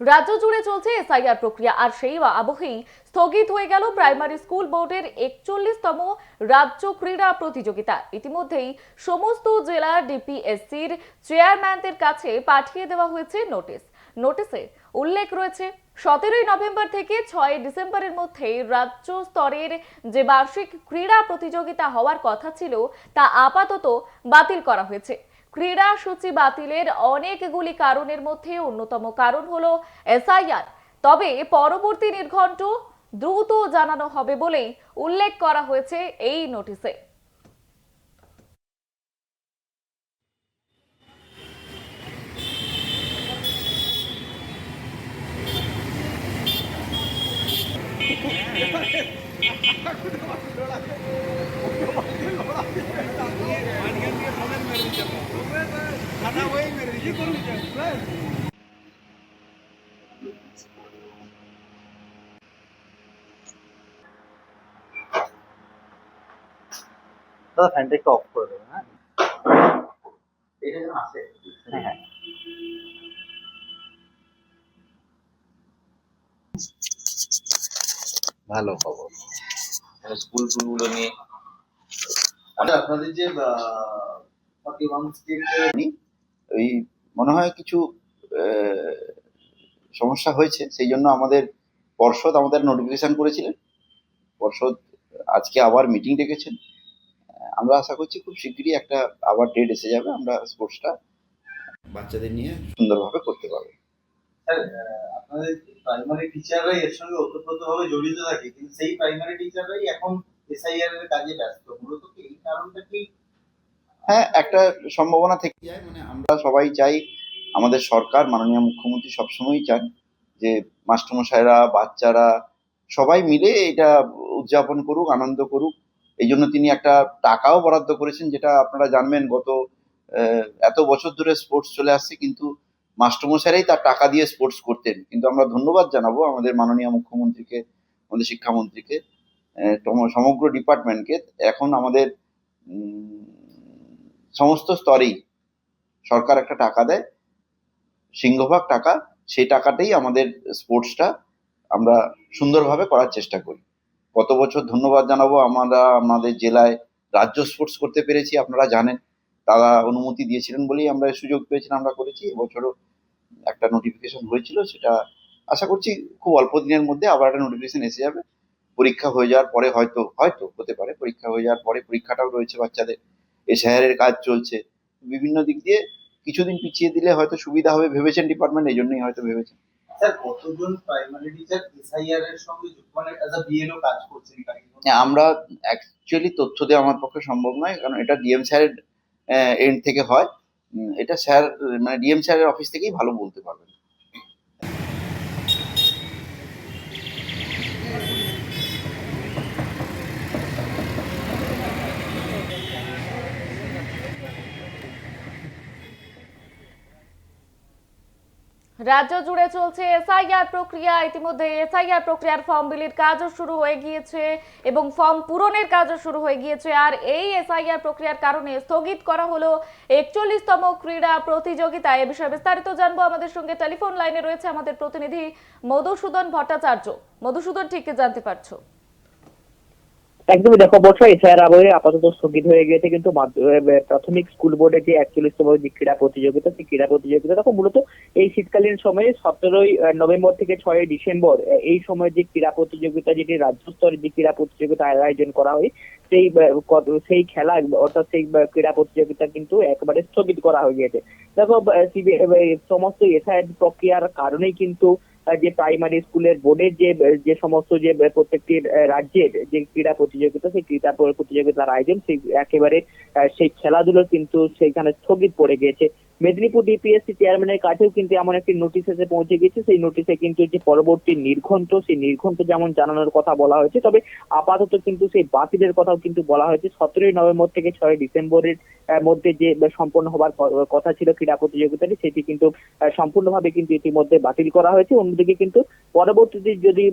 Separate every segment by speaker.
Speaker 1: রাজ্য জুড়ে চলছে এসআইআর প্রক্রিয়া, আর সেই আবহেই স্থগিত হয়ে গেল প্রাইমারি স্কুল বোর্ডের একচল্লিশতম রাজ্য ক্রীড়া প্রতিযোগিতা। ইতিমধ্যেই সমস্ত জেলার ডিপিএসসির চেয়ারম্যানদের কাছে পাঠিয়ে দেওয়া হয়েছে নোটিশ। নোটিশে উল্লেখ রয়েছে, সতেরোই নভেম্বর থেকে ছয় ডিসেম্বরের মধ্যে রাজ্য স্তরের যে বার্ষিক ক্রীড়া প্রতিযোগিতা হওয়ার কথা ছিল, তা আপাতত বাতিল করা হয়েছে। ক্রীড়া সূচি বাতিলের অনেকগুলি কারণের মধ্যে অন্যতম কারণ হলো এসআইআর। তবে পরবর্তী নির্ঘণ্ট দ্রুত জানানো হবে বলেই উল্লেখ করা হয়েছে এই নোটিশে
Speaker 2: দাদা ফ্যানটা একটু অফ করে দেবেন হ্যাঁ?
Speaker 3: এটা যেন আসে
Speaker 2: হ্যাঁ হ্যাঁ।
Speaker 3: ভালো খবর। স্কুল টুলগুলো নিয়ে আচ্ছা আপনাদের যে
Speaker 4: ওই মনে হয় কিছু সমস্যা হয়েছে। সেই জন্য আমাদের পর্ষদ আমাদের নোটিফিকেশন করেছিলেন। পর্ষদ আজকে আবার মিটিং ডেকেছেন। আমরা আশা করছি খুব শিগগিরই একটা আবার ডেট এসে যাবে। আমরা স্পোর্টসটা বাচ্চাদের নিয়ে সুন্দরভাবে করতে পারব।
Speaker 3: আপনাদের প্রাইমারি টিচাররাই এর সঙ্গে ওতপ্রোতভাবে জড়িত থাকে, কিন্তু সেই প্রাইমারি টিচাররাই এখন এসআইআর এর কাজে ব্যস্ত। মূলত এই কারণটা কি
Speaker 4: হ্যাঁ একটা সম্ভাবনা থেকে যায় মানে আমরা সবাই চাই, আমাদের সরকার, মাননীয় মুখ্যমন্ত্রী সবসময়ই চান যে মাস্টারমশাইরা, বাচ্চারা সবাই মিলে এটা উদযাপন করুক, আনন্দ করুক। এই জন্য তিনি একটা টাকাও বরাদ্দ করেছেন, যেটা আপনারা জানবেন গত এত বছর ধরে স্পোর্টস চলে আসছে, কিন্তু মাস্টারমশাইরাই তার টাকা দিয়ে স্পোর্টস করতেন। কিন্তু আমরা ধন্যবাদ জানাব আমাদের মাননীয় মুখ্যমন্ত্রীকে, আমাদের শিক্ষামন্ত্রীকে সমগ্র ডিপার্টমেন্টকে। এখন আমাদের সমস্ত স্তরেই সরকার একটা টাকা দেয়, সিংহভাগ টাকা, সেই টাকাতেই আমাদের স্পোর্টসটা আমরা সুন্দরভাবে করার চেষ্টা করি। গত বছর ধন্যবাদ জানাব আমরা, আমাদের জেলায় রাজ্য স্পোর্টস করতে পেরেছি, আপনারা জানেন। তারা অনুমতি দিয়েছিলেন বলেই আমরা সুযোগ পেয়েছিলাম, আমরা করেছি। এবছরও একটা নোটিফিকেশন হয়েছিল, সেটা আশা করছি খুব অল্প দিনের মধ্যে আবার একটা নোটিফিকেশন এসে যাবে। পরীক্ষা হয়ে যাওয়ার পরে হয়তো হয়তো হতে পারে, পরীক্ষা হয়ে যাওয়ার পরে পরীক্ষাটাও রয়েছে বাচ্চাদের। এসআইআর কাজ চলছে। বিভিন্ন দিক দিয়ে কিছুদিন পিছিয়ে দিলে হয়তো সুবিধা হবে ভেবেছেন ডিপার্টমেন্ট এই জন্যই হয়তো ভেবেছেন।
Speaker 3: স্যার কতজন প্রাইমারি টিচার এসআইআর এর সঙ্গে মানে অ্যাজ আ বিএলও কাজ করছেন
Speaker 4: হ্যাঁ, আমরা অ্যাকচুয়ালি তথ্য দেওয়া আমার পক্ষে সম্ভব নয় কারণ এটা ডিএম স্যারের এন্ড থেকে হয়। এটা স্যার মানে ডিএম স্যারের অফিস থেকেই ভালো বলতে পারবেন।
Speaker 1: রাজ্য জুড়ে চলছে এসআইআর প্রক্রিয়া। ইতিমধ্যে এসআইআর প্রক্রিয়ার ফর্ম বিলির কাজও শুরু হয়ে গিয়েছে এবং ফর্ম পূরণের কাজও শুরু হয়ে গিয়েছে। আর এই এসআইআর প্রক্রিয়ার কারণে স্থগিত করা হলো একচল্লিশতম ক্রীড়া প্রতিযোগিতা। এ বিষয়ে বিস্তারিত জানব আমাদের সঙ্গে টেলিফোন লাইনে রয়েছে আমাদের প্রতিনিধি মধুসূদন ভট্টাচার্য। মধুসূদন, ঠিক জানতে পারছ?
Speaker 5: একদমই দেখো বর্ষা এছাড়া আবহে আপাতত স্থগিত হয়ে গিয়েছে, কিন্তু প্রাথমিক স্কুল বোর্ডের যে একচল্লিশতম যে ক্রীড়া প্রতিযোগিতা, সেই ক্রীড়া প্রতিযোগিতা, দেখো, মূলত এই শীতকালীন সময়ে সতেরোই নভেম্বর থেকে ছয়ই ডিসেম্বর এই সময় যে ক্রীড়া প্রতিযোগিতা, যেটি রাজ্য স্তরের যে ক্রীড়া প্রতিযোগিতা আয়োজন করা হয়, সেই সেই খেলা, অর্থাৎ সেই ক্রীড়া প্রতিযোগিতা কিন্তু একবারে স্থগিত করা হয়ে গিয়েছে। দেখো সমস্ত এসআইআর প্রক্রিয়ার কারণেই কিন্তু যে প্রাইমারি স্কুলের বোর্ডের যে যে সমস্ত যে প্রত্যেকটি রাজ্যের যে ক্রীড়া প্রতিযোগিতা, সেই ক্রীড়া প্রতিযোগিতার আয়োজন সেই একেবারে সেই খেলাধুলো কিন্তু সেইখানে স্থগিত পড়ে গিয়েছে। মেদিনীপুর ডিপিএসসি চেয়ারম্যানের কাছেও কিন্তু এমন একটি নোটিশ এসে পৌঁছে গেছে। সেই নোটিশে কিন্তু যে পরবর্তী নির্ঘণ্ট, সেই নির্ঘণ্ট যেমন জানানোর কথা বলা হয়েছে, তবে আপাতত কিন্তু সেই বাতিলের কথাও কিন্তু বলা হয়েছে। সতেরোই নভেম্বর থেকে ছয় ডিসেম্বরের মধ্যে যে সম্পন্ন হবার কথা ছিল ক্রীড়া প্রতিযোগিতাটি, সেটি কিন্তু সম্পূর্ণভাবে কিন্তু ইতিমধ্যে বাতিল করা হয়েছে। অন্যদিকে কিন্তু পরবর্তীতে যদি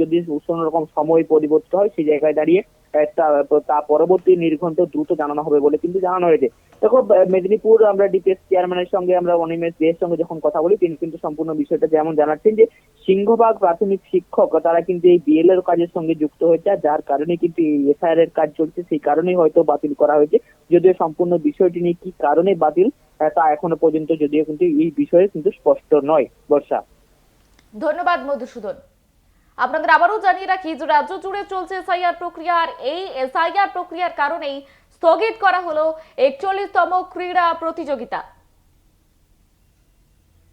Speaker 5: যদি কোনো রকম সময় পরিবর্তিত হয়, সেই জায়গায় দাঁড়িয়ে তা- পরবর্তী নির্ঘণ্ট দ্রুত জানানো হবে বলে কিন্তু জানানো হয়েছে। দেখো মেদিনীপুর আমরা ডিপিএস চেয়ারম্যানের সঙ্গে, আমরা সঙ্গে যখন কথা বলি, তিনি কিন্তু সম্পূর্ণ বিষয়টা যেমন জানাচ্ছেন যে সিংহবাগ প্রাথমিক শিক্ষক, তারা কিন্তু এই বিএল এর কাজের সঙ্গে যুক্ত হয়েছে যার কারণে কিন্তু এফআইআর এর কাজ চলছে, সেই কারণেই হয়তো বাতিল করা হয়েছে। যদিও সম্পূর্ণ বিষয়টি নিয়ে কি কারণে বাতিল তা এখনও পর্যন্ত যদিও কিন্তু এই বিষয়ে কিন্তু স্পষ্ট নয়, বর্ষা।
Speaker 1: ধন্যবাদ, মধুসূদন। আপনাদের আবারও জানিয়ে রাখি যে রাজ্য জুড়ে চলছে এসআইআর প্রক্রিয়া, আর এই এসআইআর প্রক্রিয়ার কারণেই স্থগিত করা হলো একচল্লিশতম ক্রীড়া প্রতিযোগিতা।